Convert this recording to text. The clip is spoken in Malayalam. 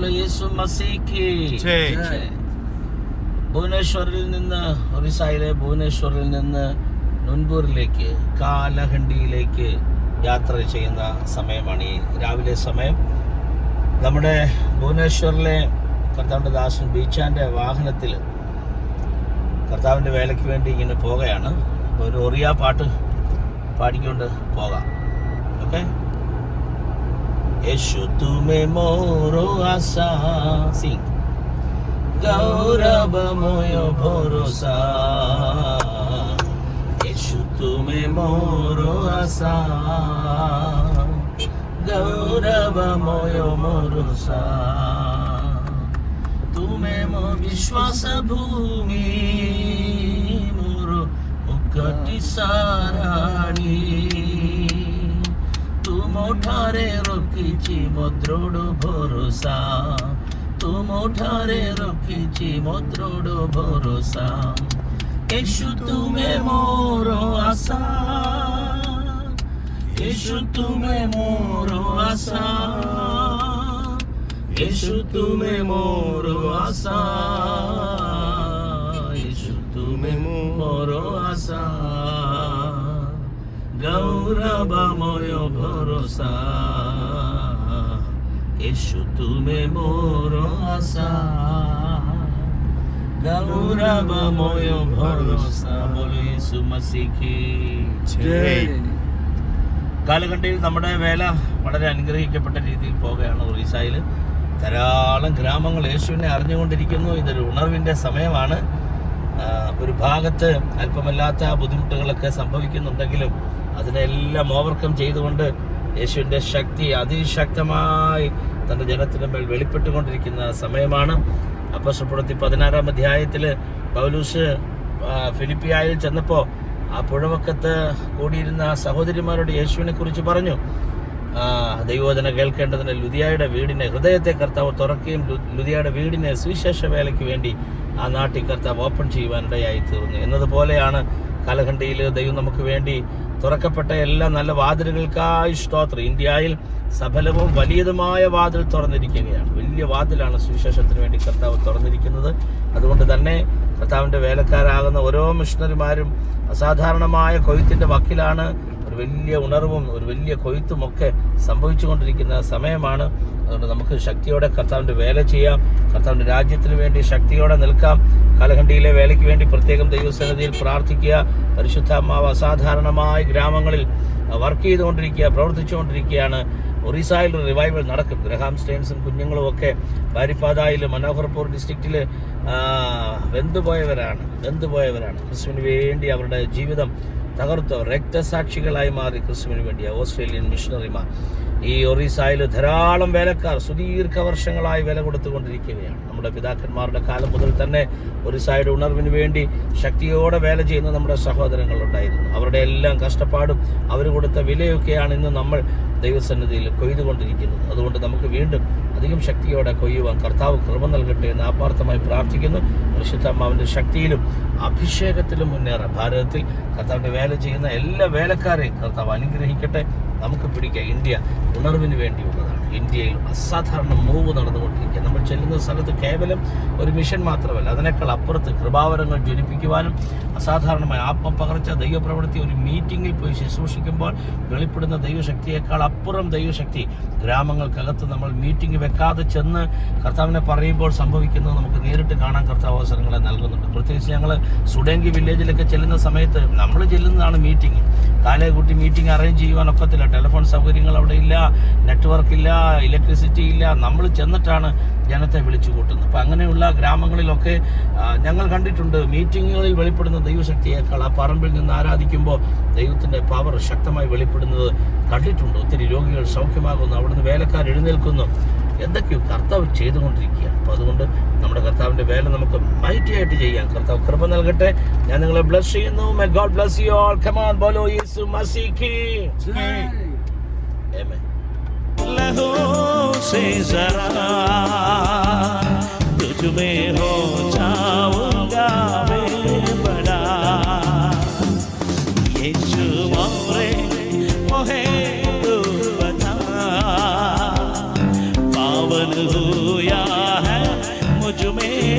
ബോലോ യേശു മസീക്ക്. ഭുവനേശ്വറിൽ നിന്ന് ഒറീസയിലെ ഭുവനേശ്വറിൽ നിന്ന് നുൻപൂരിലേക്ക് കാലഹണ്ടിയിലേക്ക് യാത്ര ചെയ്യുന്ന സമയമാണ് ഈ രാവിലെ സമയം. നമ്മുടെ ഭുവനേശ്വറിലെ കർത്താവിന്റെ ദാസൻ ബീച്ചാന്റെ വാഹനത്തിൽ കർത്താവിന്റെ വേലയ്ക്ക് വേണ്ടി ഇങ്ങനെ പോവുകയാണ്. അപ്പോൾ ഒരു ഒറിയ പാട്ട് പാടിക്കൊണ്ട് പോകാം. ഓക്കെ? এসো তুমি মোরো আশা। সিং গৌরবময় ভরসা। এসো তুমি মোরো আশা। গৌরবময় ভরসা। তুমি মো বিশ্বাস ভূমি, মোর মুকটি সারাণী। ତୁମଠାରେ ରଖିଛି ମୋ ଦୃଢ଼ ଭରସା ତୁମଠାରେ ରଖିଛି ମୋ ଦୃଢ଼ ଭରସା ଏସୁ ତୁମେ ମୋର ଆଶା এসো তুমি মোর আশা এসো তুমি মোর আশা ভরসা യേശു তুমে মোর আশা গৌরবময় ভরসা বলো യേശു മസിക്ക് ജയ്. കാലഘട്ടയിൽ നമ്മുടെ വേല വളരെ അനുഗ്രഹിക്കപ്പെട്ട രീതിയിൽ പോകുകയാണ് ഒറീസയിൽ ധാരാളം ഗ്രാമങ്ങൾ യേശുവിനെ അറിഞ്ഞുകൊണ്ടിരിക്കുന്നു ഇതൊരു ഉണർവിൻ്റെ സമയമാണ് ആ, ഒരു ഭാഗത്ത് അല്പമല്ലാത്ത ബുദ്ധിമുട്ടുകളൊക്കെ സംഭവിക്കുന്നുണ്ടെങ്കിലും അതിനെല്ലാം ഓവർകം ചെയ്തുകൊണ്ട് യേശുവിന്റെ ശക്തി അതിശക്തമായി തന്റെ ജനത്തിന് മേൽ വെളിപ്പെട്ടുകൊണ്ടിരിക്കുന്ന സമയമാണ്. അപ്പസ്വപ്രവൃത്തി പതിനാറാം അധ്യായത്തിൽ പൗലൂസ് ഫിലിപ്പിയായിൽ ചെന്നപ്പോൾ ആ പുഴവക്കത്ത് കൂടിയിരുന്ന സഹോദരിമാരോട് യേശുവിനെ കുറിച്ച് പറഞ്ഞു. ദൈവോധന കേൾക്കേണ്ടതിന് ലുതിയായുടെ വീടിനെ ഹൃദയത്തെ കർത്താവ് തുറക്കുകയും ലുതിയായുടെ വീടിനെ സുവിശേഷ വേലയ്ക്ക് വേണ്ടി ആ നാട്ടിൽ കർത്താവ് ഓപ്പൺ ചെയ്യുവാനിടയായി തീർന്നു എന്നതുപോലെയാണ് കാലഘണ്ടിയിൽ ദൈവം നമുക്ക് വേണ്ടി തുറക്കപ്പെട്ട എല്ലാ നല്ല വാതിലുകൾക്കായി സ്തോത്രം. ഇന്ത്യയിൽ സഫലവും വലിയതുമായ വാതിൽ തുറന്നിരിക്കുകയാണ്. വലിയ വാതിലാണ് സുവിശേഷത്തിന് വേണ്ടി കർത്താവ് തുറന്നിരിക്കുന്നത്. അതുകൊണ്ട് തന്നെ കർത്താവിന്റെ വേലക്കാരാകുന്ന ഓരോ മിഷണറിമാരും അസാധാരണമായ കൊയ്ത്തിന്റെ വക്കിലാണ് ഒരു വലിയ ഉണർവും ഒരു വലിയ കൊയ്ത്തും ഒക്കെ സംഭവിച്ചുകൊണ്ടിരിക്കുന്ന സമയമാണ്. അതുകൊണ്ട് നമുക്ക് ശക്തിയോടെ കർത്താവിന്റെ വേല ചെയ്യാം. കർത്താവിന്റെ രാജ്യത്തിന് വേണ്ടി ശക്തിയോടെ നിൽക്കാം. കാലഘണ്ടിയിലെ വേലയ്ക്ക് വേണ്ടി പ്രത്യേകം ദൈവസന്നിധിയിൽ പ്രാർത്ഥിക്കുക. പരിശുദ്ധാത്മാവ് അസാധാരണമായ ഗ്രാമങ്ങളിൽ വർക്ക് ചെയ്തുകൊണ്ടിരിക്കുക പ്രവർത്തിച്ചുകൊണ്ടിരിക്കുകയാണ്. ഒറീസയിൽ ഒരു റിവൈവൽ നടക്കും. ഗ്രഹാം സ്റ്റെയിൻസും കുഞ്ഞുങ്ങളും ഒക്കെ ബാരിപ്പാതായിൽ മനോഹർപൂർ ഡിസ്ട്രിക്റ്റിൽ വെന്തുപോയവരാണ്. വെന്തുപോയവരാണ്. ക്രിസ്തുവിന് വേണ്ടി അവരുടെ ജീവിതം തകർത്തവർ രക്തസാക്ഷികളായി മാറി ക്രിസ്തുവിന് വേണ്ടി ഓസ്ട്രേലിയൻ മിഷണറിമാർ. ഈ ഒറീസായിൽ ധാരാളം വേലക്കാർ സുദീർഘ വർഷങ്ങളായി വില കൊടുത്തുകൊണ്ടിരിക്കുകയാണ്. നമ്മുടെ പിതാക്കന്മാരുടെ കാലം മുതൽ തന്നെ ഒറീസയുടെ ഉണർവിന് വേണ്ടി ശക്തിയോടെ വേല ചെയ്യുന്ന നമ്മുടെ സഹോദരങ്ങളുണ്ടായിരുന്നു. അവരുടെ എല്ലാം കഷ്ടപ്പാടും അവർ കൊടുത്ത വിലയൊക്കെയാണ് ഇന്ന് നമ്മൾ ദൈവസന്നിധിയിൽ കൊയ്തുകൊണ്ടിരിക്കുന്നത്. അതുകൊണ്ട് നമുക്ക് വീണ്ടും അധികം ശക്തിയോടെ കൊയ്യുവാൻ കർത്താവ് കൃപ നൽകട്ടെ എന്ന് ആത്മാർത്ഥമായി പ്രാർത്ഥിക്കുന്നു. പരിശുദ്ധാത്മാവിന്റെ ശക്തിയിലും അഭിഷേകത്തിലും മുന്നേറാം ഭാരതത്തിൽ കർത്താവിന്റെ വേല ചെയ്യുന്ന എല്ലാ വേലക്കാരെയും കർത്താവ് അനുഗ്രഹിക്കട്ടെ. നമുക്ക് പിടിക്കാം. ഇന്ത്യ ഉണർവിന് വേണ്ടിയുള്ളതാണ് ഇന്ത്യയിൽ അസാധാരണ മൂവ് നടന്നുകൊണ്ടിരിക്കുക നമ്മൾ ചെല്ലുന്ന സ്ഥലത്ത് കേവലം ഒരു മിഷൻ മാത്രമല്ല അതിനേക്കാൾ അപ്പുറത്ത് കൃപാവരങ്ങൾ ജ്വലിപ്പിക്കുവാനും അസാധാരണമായ ആത്മപകർച്ച ദൈവപ്രവൃത്തി ഒരു മീറ്റിംഗിൽ പോയി ശുശ്രൂഷിക്കുമ്പോൾ വെളിപ്പെടുന്ന ദൈവശക്തിയേക്കാൾ അപ്പുറം ദൈവശക്തി. ഗ്രാമങ്ങൾക്കകത്ത് നമ്മൾ മീറ്റിംഗ് വെക്കാതെ ചെന്ന് കർത്താവിനെ പറയുമ്പോൾ സംഭവിക്കുന്നത് നമുക്ക് നേരിട്ട് കാണാൻ കർത്താവ് അവസരങ്ങളെ നൽകുന്നുണ്ട്. പ്രത്യേകിച്ച് ഞങ്ങൾ സുഡേങ്കി വില്ലേജിലൊക്കെ ചെല്ലുന്ന സമയത്ത് നമ്മൾ ചെല്ലുന്നതാണ് മീറ്റിംഗ്. കാലേ കൂട്ടി മീറ്റിംഗ് അറേഞ്ച് ചെയ്യുവാൻ ഒക്കത്തില്ല. ടെലിഫോൺ സൗകര്യങ്ങൾ അവിടെ ഇല്ല നെറ്റ്വർക്ക് ഇല്ല ഇലക്ട്രിസിറ്റി ഇല്ല. നമ്മൾ ചെന്നിട്ടാണ് ജനത്തെ വിളിച്ചു കൂട്ടുന്നത്. അപ്പം അങ്ങനെയുള്ള ഗ്രാമങ്ങളിലൊക്കെ ഞങ്ങൾ കണ്ടിട്ടുണ്ട് മീറ്റിങ്ങുകളിൽ വെളിപ്പെടുന്ന ദൈവശക്തിയേക്കാൾ ആ പറമ്പിൽ നിന്ന് ആരാധിക്കുമ്പോൾ ദൈവത്തിന്റെ പവർ ശക്തമായി വെളിപ്പെടുന്നത് കണ്ടിട്ടുണ്ട്. ഒത്തിരി രോഗികൾ സൗഖ്യമാകുന്നു. അവിടുന്ന് വേലക്കാർ എഴുന്നേൽക്കുന്നു. എന്തൊക്കെയോ കർത്താവ് ചെയ്തുകൊണ്ടിരിക്കുകയാണ്. അപ്പോൾ അതുകൊണ്ട് നമ്മുടെ കർത്താവിന്റെ വേല നമുക്ക് മൈറ്റി ആയിട്ട് ചെയ്യാം. കർത്താവ് കൃപ നൽകട്ടെ. ഞാൻ നിങ്ങളെ ബ്ലസ് ചെയ്യുന്നു. My God bless you all come on ബോലോ Yesu മസീഖി ആമേൻ लहू से जरा तुझ में हो जाऊँगा मैं बड़ा। ये मोरे मोहे तू बता पावन हुआ है मुझमें।